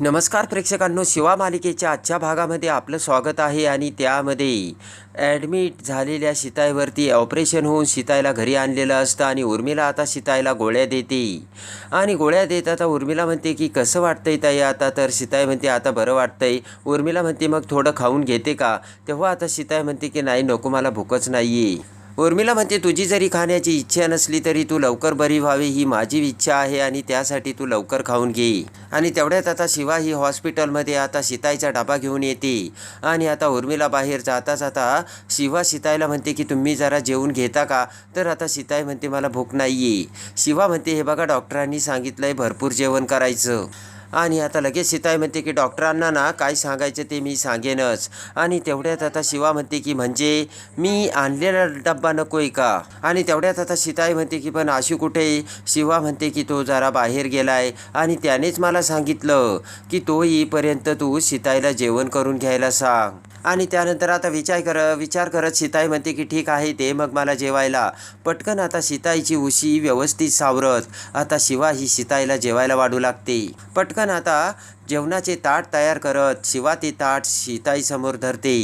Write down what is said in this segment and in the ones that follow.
नमस्कार प्रेक्षकांनो शिवा मालिकेच्या आजच्या भागामध्ये आपलं स्वागत आहे आणि त्यामध्ये ॲडमिट झालेल्या शिताईवरती ऑपरेशन होऊन शितायला घरी आणलेलं असतं आणि उर्मिला आता शिताईला गोळ्या देते. आणि गोळ्या देत आता उर्मिला म्हणते की कसं वाटतंय ताई आता? तर शिताई म्हणते आता बरं वाटतंय. उर्मिला म्हणते मग थोडं खाऊन घेते का? तेव्हा आता शिताय म्हणते की नाही नको मला भूकच नाही आहे उर्मिला म्हणते तुझी जरी खाण्याची इच्छा नसली तरी तू लवकर बरी व्हावी ही माझी इच्छा आहे आणि त्यासाठी तू लवकर खाऊन घे. आणि तेवढ्यात आता शिवा ही हॉस्पिटलमध्ये आता शिताईचा डबा घेऊन येते. आणि आता उर्मिला बाहेर जाता जाता शिवा शिताईला म्हणते की तुम्ही जरा जेवून घेता का? तर आता शिताई म्हणते मला भूक नाही आहे शिवा म्हणते हे बघा डॉक्टरांनी सांगितलंय भरपूर जेवण करायचं. आणि आता लगेच सीताई म्हणते की डॉक्टरांना ना काय सांगायचं ते मी सांगेनच. आणि तेवढ्यात आता शिवा म्हणते की म्हणजे मी आणलेला डब्बा नको आहे का? आणि तेवढ्यात आता सीताई म्हणते की पण अशी कुठे? शिवा म्हणते की तो जरा बाहेर गेलाय. आणि त्यानेच मला सांगितलं की तो येईपर्यंत तू सीताईला जेवण करून घ्यायला सांग. आणि त्यानंतर आता विचार कर विचार करत सीताई म्हणते की ठीक आहे ते मग मला जेवायला. पटकन आता सीताईची उशी व्यवस्थित सावरत. आता शिवा ही सीताईला जेवायला वाढू लागते. पटकन आता जेवणाचे ताट तयार करत शिवा ते ताट सीताईसमोर धरते.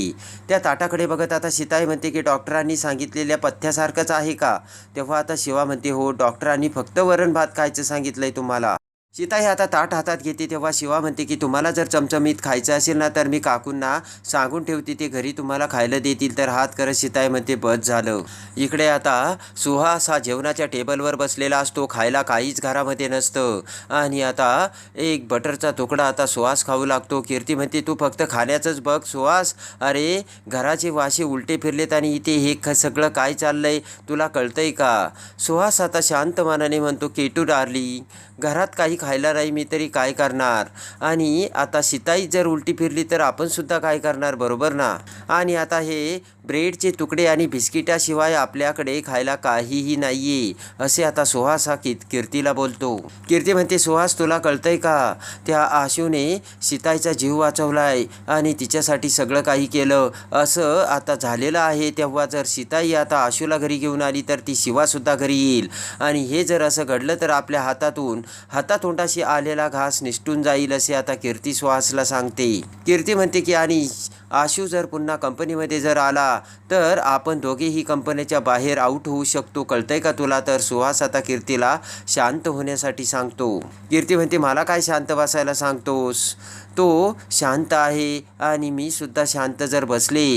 त्या ताटाकडे बघत आता सीताई म्हणते की डॉक्टरांनी सांगितलेल्या पथ्यासारखंच आहे का? तेव्हा आता शिवा म्हणते हो डॉक्टरांनी फक्त वरण भात खायचं सांगितलंय तुम्हाला. सीताई आता ताट हातात घेते तेव्हा शिवा म्हणते की तुम्हाला जर चमचमीत खायचं असेल ना तर मी काकूंना सांगून ठेवते ते घरी तुम्हाला खायला देतील. तर हात करत सीताई म्हणते बस झालं. इकडे आता सुहास हा जेवणाच्या टेबलवर बसलेला असतो खायला काहीच घरामध्ये नसतं. आणि आता एक बटरचा तुकडा आता सुहास खाऊ लागतो. कीर्ती म्हणते तू फक्त खाण्याचंच बघ सुहास. अरे घराचे वाशे उलटे फिरलेत आणि इथे हे ख सगळं काय चाललंय? तुला कळतंय का? सुहास आता शांत मनाने म्हणतो केटू डारली घरात काही खायला नाही मी तरी काय करणार? आणि आता सीताई जर उलटी फिरली तर आपणसुद्धा काय करणार बरोबर ना? आणि आता हे ब्रेडचे तुकडे आणि बिस्किटाशिवाय आपल्याकडे खायला काहीही नाहीये असे आता सुहास हा की कीर्तीला बोलतो. कीर्ती म्हणते सुहास तुला कळतंय का? त्या आशूने सीताईचा जीव वाचवलाय आणि तिच्यासाठी सगळं काही केलं. असं आता झालेलं आहे तेव्हा जर सीताई आता आशूला घरी घेऊन आली तर ती शिवासुद्धा घरी येईल. आणि हे जर असं घडलं तर आपल्या हातातून हातातोंडाशी आलेला घास निष्ठून जाईल असे आता कीर्ती सुहासला सांगते. कीर्ती म्हणते की आणि आशू जर पुन्हा कंपनीमध्ये जर आला तर आपण दोघेही कंपनीच्या बाहेर आऊट होऊ शकतो. कळतंय का तुला? तर सुहास आता कीर्तीला शांत होण्यासाठी सांगतो. कीर्ती म्हणते मला काय शांत बसायला सांगतोस? तो शांत आहे आणि मी सुद्धा शांत जर बसले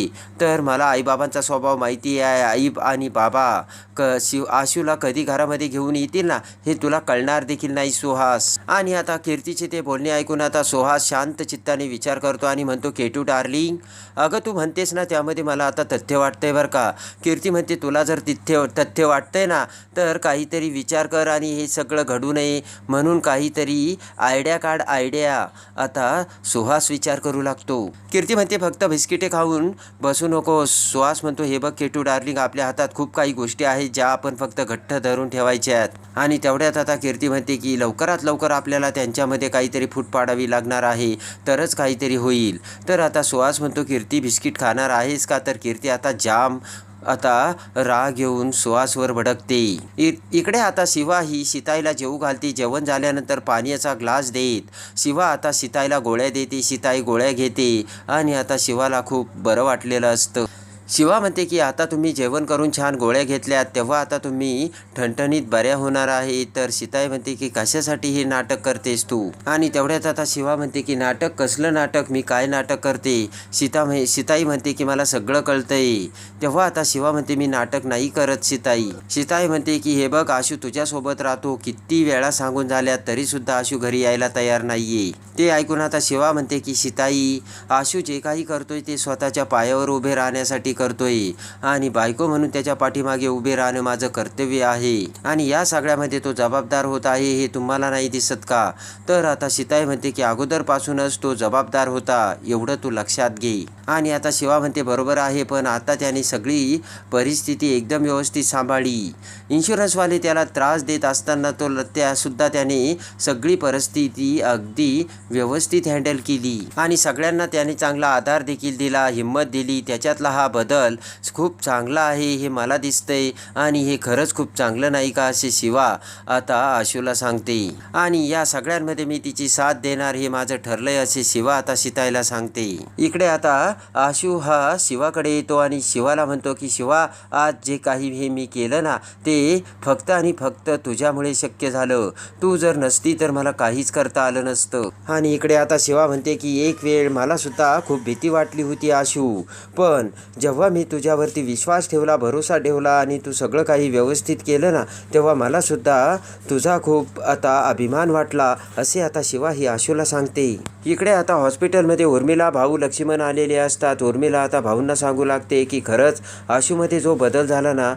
तर मला आईबाबांचा स्वभाव माहिती आहे आई आणि बाबा. क शिव आशूला कधी घरामध्ये घेऊन येतील ना हे तुला कळणार देखील नाही सुहास. आणि आता कीर्तीचे ते बोलणे ऐकून आता सुहास शांत चित्ताने विचार करतो आणि म्हणतो केटू डार्लिंग अगं तू म्हणतेस ना त्यामध्ये मला आता तथ्य वाटतंय बरं का. कीर्ती म्हणते तुला जर तिथ्य तथ्य वाटतंय ना तर काहीतरी विचार कर आणि हे सगळं घडू नये म्हणून काहीतरी आयडिया काढ आयडिया. आता सुहास विचार करू लागतो. कीर्ती म्हणते फक्त बिस्किटे खाऊन बसू नको. सुहास म्हणतो हे बघ केटू डार्लिंग आपल्या हातात खूप काही गोष्टी आहेत ज्या आपण फक्त घट्ट धरून ठेवायच्या आहेत. आणि तेवढ्यात आता कीर्ती म्हणते की लवकरात लवकर आपल्याला त्यांच्यामध्ये काहीतरी फूट पाडावी लागणार आहे. तरच काहीतरी होईल. तर आता सुहास म्हणतो कीर्ती बिस्किट खाणार आहेस का? तर कीर्ती आता जाम आता राग येऊन सुहासवर भडकते. इ इकडे आता शिवा ही सीताईला जेवू घालते जेवण झाल्यानंतर पाण्याचा ग्लास देत. शिवा आता सीताईला गोळ्या देते सीताई गोळ्या घेते. आणि आता शिवाला खूप बरं वाटलेलं असतं. शिवा म्हणते की आता तुम्ही जेवण करून छान गोळ्या घेतल्यात तेव्हा आता तुम्ही ठणठणीत बऱ्या होणार आहे तर सीताई म्हणते की कशासाठी हे नाटक करतेस तू? आणि तेवढ्यात आता शिवा म्हणते की नाटक? कसलं नाटक? मी काय नाटक करते? सीता म्हणे सीताई म्हणते की मला सगळं कळतंय. तेव्हा आता शिवा म्हणते मी नाटक नाही करत सीताई. सीताई म्हणते की हे बघ आशू तुझ्यासोबत राहतो. किती वेळा सांगून झाल्या तरी सुद्धा आशू घरी यायला तयार नाहीये. ते ऐकून आता शिवा म्हणते की सीताई आशू जे काही करतोय ते स्वतःच्या पायावर उभे राहण्यासाठी करतोय. आणि बायको म्हणून त्याच्या पाठीमागे उभे राहणं माझं कर्तव्य आहे. आणि या सगळ्यामध्ये तो जबाबदार होत आहे हे तुम्हाला नाही दिसत का? तर आता सीताई म्हणते की अगोदरपासूनच तो जबाबदार होता. एवढं तू लक्षात घे. आणि आता शिवा म्हणते बरोबर आहे पण आता त्याने सगळी परिस्थिती एकदम व्यवस्थित सांभाळली. इन्शुरन्सवाले त्याला त्रास देत असताना तो त्यासुद्धा त्याने सगळी परिस्थिती अगदी व्यवस्थित हँडल केली. आणि सगळ्यांना त्याने चांगला आधार देखील दिला हिंमत दिली. त्याच्यातला हा बदल बदल. खूप चांगला आहे हे मला दिसतंय. आणि हे खरंच खूप चांगलं नाही का असे शिवा? आता आशूला सांगते. आणि या सगळ्यांमध्ये मी तिची साथ देणार हे माझं ठरलंय असे शिवा आता सीतायला सांगते. इकडे आता आशू हा शिवाकडे येतो आणि शिवाला म्हणतो की शिवा आज जे काही हे मी केलं ना ते फक्त आणि फक्त तुझ्यामुळे शक्य झालं. तू जर नसती तर मला काहीच करता आलं नसतं. आणि इकडे आता शिवा म्हणते की एक वेळ मला सुद्धा खूप भीती वाटली होती आशू. पण जेव्हा जेव्हा मी तुझ्यावरती विश्वास ठेवला भरोसा ठेवला आणि तू सगळं काही व्यवस्थित केलं ना तेव्हा मला सुद्धा तुझा खूप आता अभिमान वाटला असे आता शिवा ही आशूला सांगते. इकडे आता हॉस्पिटलमध्ये उर्मिला भाऊ लक्ष्मण आलेले असतात. उर्मिला आता भाऊंना सांगू लागते की खरंच आशूमध्ये जो बदल झाला ना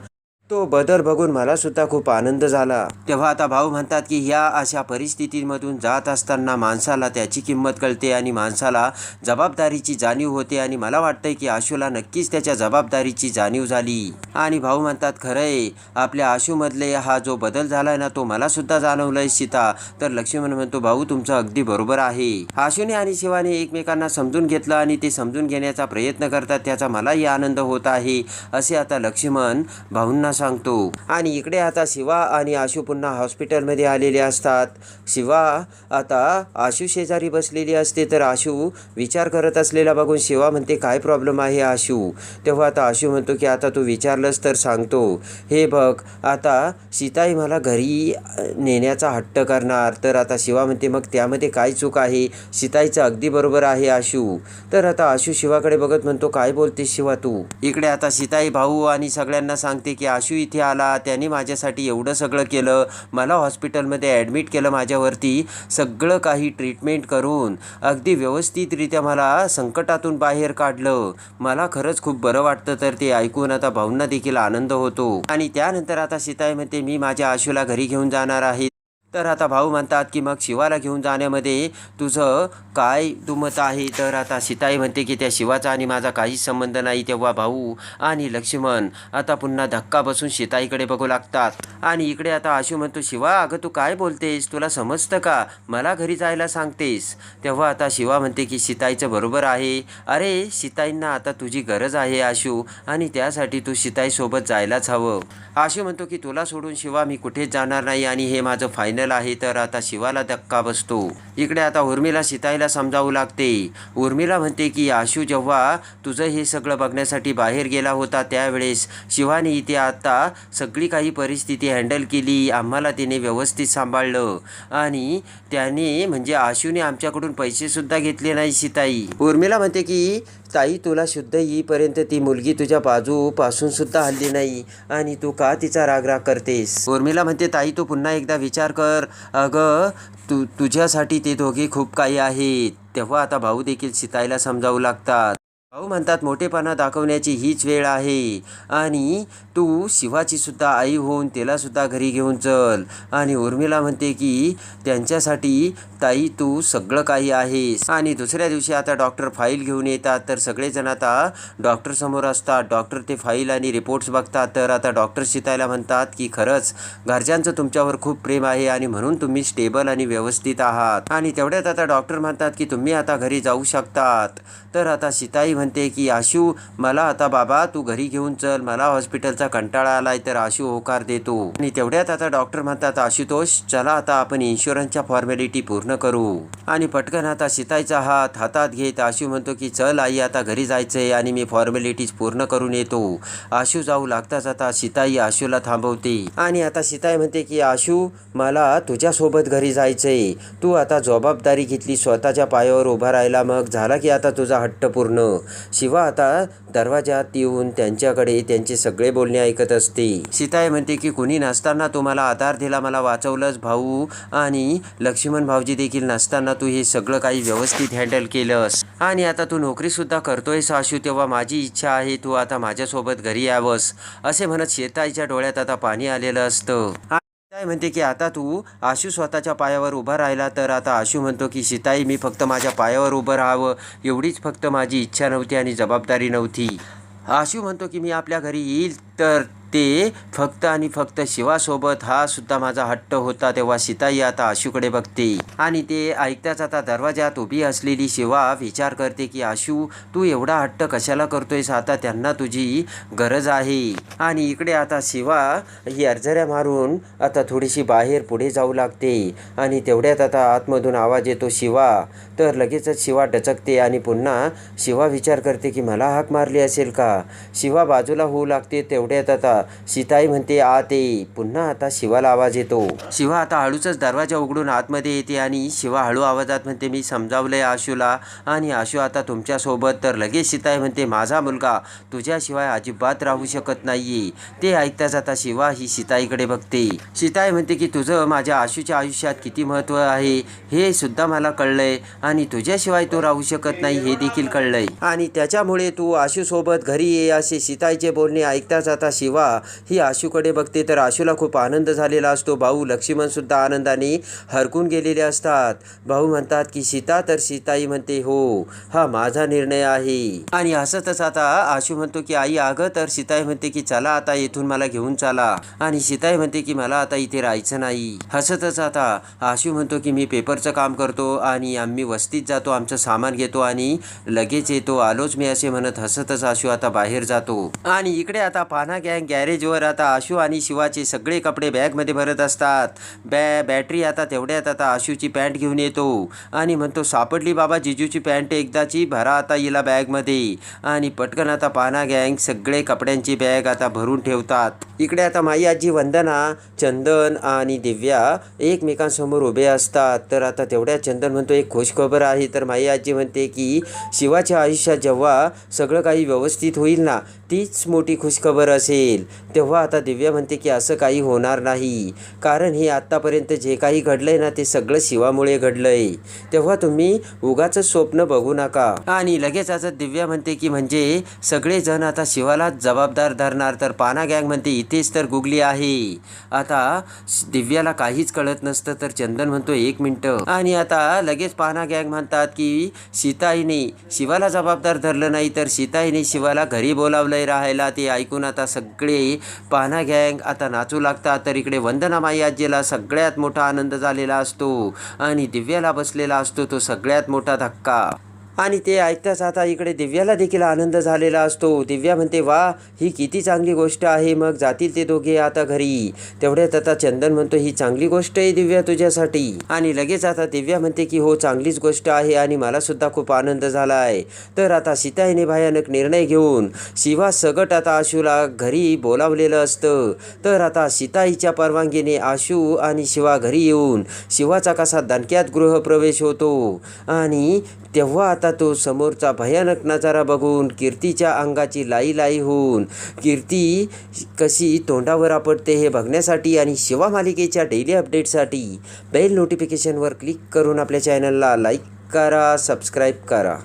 तो बदल बघून मला सुद्धा खूप आनंद झाला. तेव्हा आता भाऊ म्हणतात की ह्या अशा परिस्थितीमधून जात असताना माणसाला त्याची किंमत कळते आणि माणसाला जबाबदारीची जाणीव होते आणि मला वाटतंय की आशूला नक्कीच त्याच्या जबाबदारीची जाणीव झाली. आणि भाऊ म्हणतात खरंय आपल्या आशूमधले हा जो बदल झालाय ना तो मला सुद्धा जाणवलाय सीता. तर लक्ष्मण म्हणतो भाऊ तुमचं अगदी बरोबर आहे. आशूने आणि शिवाने एकमेकांना समजून घेतलं आणि ते समजून घेण्याचा प्रयत्न करतात त्याचा मलाही आनंद होत आहे असे आता लक्ष्मण भाऊंना सांगतो. आणि इकडे आता शिवा आणि आशू पुन्हा हॉस्पिटलमध्ये आलेले असतात. शिवा आता आशू शेजारी बसलेली असते तर आशू विचार करत असलेला बघून शिवा म्हणते काय प्रॉब्लेम आहे आशू? तेव्हा आता आशू म्हणतो की आता तू विचारलंस तर सांगतो. हे बघ आता सीताई मला घरी नेण्याचा हट्ट करणार. तर आता शिवा म्हणते मग त्यामध्ये काय चूक आहे? सीताईचं अगदी बरोबर आहे आशू. तर आता आशू शिवाकडे बघत म्हणतो काय बोलते शिवा तू? इकडे आता सीताई भाऊ आणि सगळ्यांना सांगते की आशू इथे आला त्याने माझ्यासाठी एवढं सगळं केलं मला हॉस्पिटलमध्ये ॲडमिट केलं माझ्यावरती सगळं काही ट्रीटमेंट करून अगदी व्यवस्थितरित्या मला संकटातून बाहेर काढलं. मला खरंच खूप बरं वाटतं तर ते ऐकून आता भाऊंना देखील आनंद होतो. आणि त्यानंतर आता सीताई म्हणते मी माझ्या आशूला घरी घेऊन जाणार आहे. तर आता भाऊ म्हणतात की मग शिवाला घेऊन जाण्यामध्ये तुझं काय दुमत आहे? तर आता सीताई म्हणते की त्या शिवाचा आणि माझा काहीच संबंध नाही तेव्हा भाऊ आणि लक्ष्मण आता पुन्हा धक्का बसून सीताईकडे बघू लागतात. आणि इकडे आता आशू म्हणतो शिवा अगं तू काय बोलतेस? तुला समजतं का? मला घरी जायला सांगतेस. तेव्हा आता शिवा म्हणते की सीताईचं बरोबर आहे. अरे सीताईंना आता तुझी गरज आहे आशू आणि त्यासाठी तू सीताईसोबत जायलाच हवं. आशू म्हणतो की तुला सोडून शिवा मी कुठेच जाणार नाही आणि हे माझं फायनल आहे तर आता शिवाला धक्का बसतो. इकडे आता उर्मिला सीताईला समजावू लागते. उर्मिला म्हणते की आशू जेव्हा तुझं हे सगळं बघण्यासाठी बाहेर गेला होता त्यावेळेस शिवाने इथे आता सगळी काही परिस्थिती हँडल केली. आम्हाला तिने व्यवस्थित सांभाळलं. आणि त्याने म्हणजे आशूने आमच्याकडून पैसेसुद्धा घेतले नाही सीताई. उर्मिला म्हणते की ताई तुला शुद्ध येईपर्यंत ती मुलगी तुझ्या बाजूपासून सुद्धा हल्ली नाही आणि तू का तिचा रागराग करतेस? उर्मिला म्हणते ताई तू पुन्हा एकदा विचार कर. अगं तू तुझ्यासाठी ते दोघे खूप काही आहेत. तेव्हा आता भाऊ देखील सीताईला समजावू लागतात. भाऊ म्हणतात मोठेपणा दाखवण्याची हीच वेळ आहे. आणि तू शिवाची सुद्धा आई होऊन तिलासुद्धा घरी घेऊन चल. आणि उर्मिला म्हणते की त्यांच्यासाठी ताई तू सगळं काही आहेस. आणि दुसऱ्या दिवशी आता डॉक्टर फाईल घेऊन येतात. तर सगळेजण आता डॉक्टर समोर असतात. डॉक्टर ते फाईल आणि रिपोर्ट्स बघतात. तर आता डॉक्टर शितायला म्हणतात की खरंच घरच्यांचं तुमच्यावर खूप प्रेम आहे आणि म्हणून तुम्ही स्टेबल आणि व्यवस्थित आहात. आणि तेवढ्यात आता डॉक्टर म्हणतात की तुम्ही आता घरी जाऊ शकतात. तर आता सीताई म्हणते की आशू मला आता बाबा तू घरी घेऊन चल. मला हॉस्पिटलचा कंटाळा आलाय तर आशू होकार देतो. आणि तेवढ्यात आता डॉक्टर म्हणतात आशुतोष चला आता आपण इन्शुरन्सच्या फॉर्मॅलिटी पूर्ण करू. आणि पटकन आता शिताईचा हात हातात घेत आशू म्हणतो की चल आई आता घरी जायचंय आणि मी फॉर्मॅलिटीज पूर्ण करून येतो. आशू जाऊ लागताच आता सीताई आशूला थांबवते. आणि आता सीताई म्हणते की आशू मला तुझ्यासोबत घरी जायचंय. तू आता जबाबदारी घेतली स्वतःच्या पायावर उभा राहिला मग झाला की आता तुझा हट्ट पूर्ण. शिवा आता दरवाजात येऊन त्यांच्याकडे त्यांचे सगळे बोलणे ऐकत असते. सीताई म्हणते की कुणी नसताना तू मला आधार दिला मला वाचवलंस भाऊ आणि लक्ष्मण भाऊजी देखील नसताना तू हे सगळं काही व्यवस्थित हँडल केलंस. आणि आता तू नोकरीसुद्धा करतोय करतोयस तेव्हा माझी इच्छा आहे तू आता माझ्यासोबत घरी यावंस. असे म्हणत शेताईच्या डोळ्यात आता पाणी आलेलं असतं. सीताई म्हणते की आता तू आशू स्वतःच्या पायावर उभा राहिला तर आता आशू म्हणतो की सीताई मी फक्त माझ्या पायावर उभं राहावं. एवढीच फक्त माझी इच्छा नव्हती आणि जबाबदारी नव्हती. आशू म्हणतो की मी आपल्या घरी येईल तर ते फक्त आणि फक्त शिवासोबत हा सुद्धा माझा हट्ट होता तेव्हा सीताई आता आशूकडे बघते. आणि ते ऐकताच आता दरवाजात उभी असलेली शिवा विचार करते की आशू तू एवढा हट्ट कशाला करतोयस? आता त्यांना तुझी गरज आहे. आणि इकडे आता शिवा ही अर्जऱ्या मारून आता थोडीशी बाहेर पुढे जाऊ लागते. आणि तेवढ्यात आता आतमधून आवाज येतो शिवा. तर लगेचच शिवा डचकते आणि पुन्हा शिवा विचार करते की मला हाक मारली असेल का? शिवा बाजूला होऊ लागते तेवढ्यात आता सीताई म्हणते आत ये पुन्हा आता शिवाला आवाज येतो. शिवा आता हळूचाच दरवाजा उघडून आतमध्ये येते आणि शिवा हळू आवाजात म्हणते मी समजावलंय आशूला आणि आशू आता तुमच्यासोबत. तर लगेच सीताई म्हणते माझा मुलगा तुझ्याशिवाय अजिबात राहू शकत नाहीये. ते ऐकताच आता शिवा ही सीताईकडे बघते. सीताई म्हणते की तुझं माझ्या आशूच्या आयुष्यात किती महत्त्व आहे हे सुद्धा मला कळलंय आणि तुझ्याशिवाय तो राहू शकत नाही हे देखील कळलंय. आणि त्याच्यामुळे तू आशूसोबत घरी ये असे सीताईचे बोलणे ऐकताच आता शिवा ही आशूकडे बघते तर आशूला खूप आनंद झालेला असतो. भाऊ लक्ष्मण सुद्धा आनंदाने हरकून गेलेले असतात. भाऊ म्हणतात की सीता तर सीताई म्हणते हो हा माझा निर्णय आहे. आणि हसतच आता आशू म्हणतो की आई अगं तर सीताई म्हणते की चला आता इथून मला घेऊन चला. आणि सीताई म्हणते की मला आता इथे राहायचं नाही. हसतच आता आशू म्हणतो की मी पेपरचं काम करतो आणि आम्ही वस्तीत जातो आमचं सामान घेतो आणि लगेच येतो. आलोच मी असे म्हणत हसतच आशू आता बाहेर जातो. आणि इकडे आता पाना गँग गॅरेजवर आता आशू आणि शिवाचे सगळे कपडे बॅगमध्ये भरत असतात. बॅ बॅटरी आता तेवढ्यात आता आशूची पॅन्ट घेऊन येतो. आणि म्हणतो सापडली बाबा जिजूची पॅन्ट एकदाची भरा आता हिला बॅगमध्ये. आणि पटकन आता पाना गँग सगळे कपड्यांची बॅग आता भरून ठेवतात. इकडे आता माई आजी वंदना चंदन आणि दिव्या एकमेकांसमोर उभे असतात. तर आता तेवढ्या चंदन म्हणतो एक खुशखबर आहे. तर माई आजी म्हणते की शिवाच्या आयुष्यात जेव्हा सगळं काही व्यवस्थित होईल ना तीच मोठी खुशखबर असेल. तेव्हा आता दिव्या म्हणते की असं काही होणार नाही. कारण हे आत्तापर्यंत जे काही घडलंय ना ते सगळं शिवामुळे घडलंय. तेव्हा तुम्ही उगाच स्वप्न बघू नका. आणि लगेच आता दिव्या म्हणते की म्हणजे सगळेजण आता शिवालाच जबाबदार धरणार. तर पाना गँग म्हणते इथेच तर गुगली आहे. आता दिव्याला काहीच कळत नसतं तर चंदन म्हणतो एक मिनटं. आणि आता लगेच पाना गँग म्हणतात की सीताईने शिवाला जबाबदार धरलं नाही तर सीताईने शिवाला घरी बोलावलंय राहायला. ते ऐकून आता सगळे पाना गँग आता नाचू लागतात तर इकडे वंदना माई आजीला सगळ्यात मोठा आनंद झालेला असतो. आणि दिव्याला बसलेला असतो तो सगळ्यात मोठा धक्का. आणि ते ऐकताच आता इकडे दिव्याला देखील आनंद झालेला असतो. दिव्या म्हणते वा ही किती चांगली गोष्ट आहे. मग जातील ते दोघे आता घरी. तेवढ्यात आता चंदन म्हणतो ही चांगली गोष्ट आहे दिव्या तुझ्यासाठी. आणि लगेच आता दिव्या म्हणते की हो चांगलीच गोष्ट आहे आणि मला सुद्धा खूप आनंद झाला आहे तर आता सीताईने भयानक निर्णय घेऊन शिवा सगट आता आशूला घरी बोलावलेलं असतं. तर आता सीताईच्या परवानगीने आशू आणि शिवा घरी येऊन शिवाचा कसा दणक्यात गृहप्रवेश होतो. आणि तेव्हा आता तो समोरचा भयानक नजारा बघून कीर्तीच्या अंगाची लाई लाई होऊन कीर्ती कशी तोंडावर आपटते हे बघण्यासाठी आणि शिवा मालिकेच्या डेली अपडेटसाठी बेल नोटिफिकेशनवर क्लिक करून आपल्या चॅनलला लाईक करा सबस्क्राईब करा.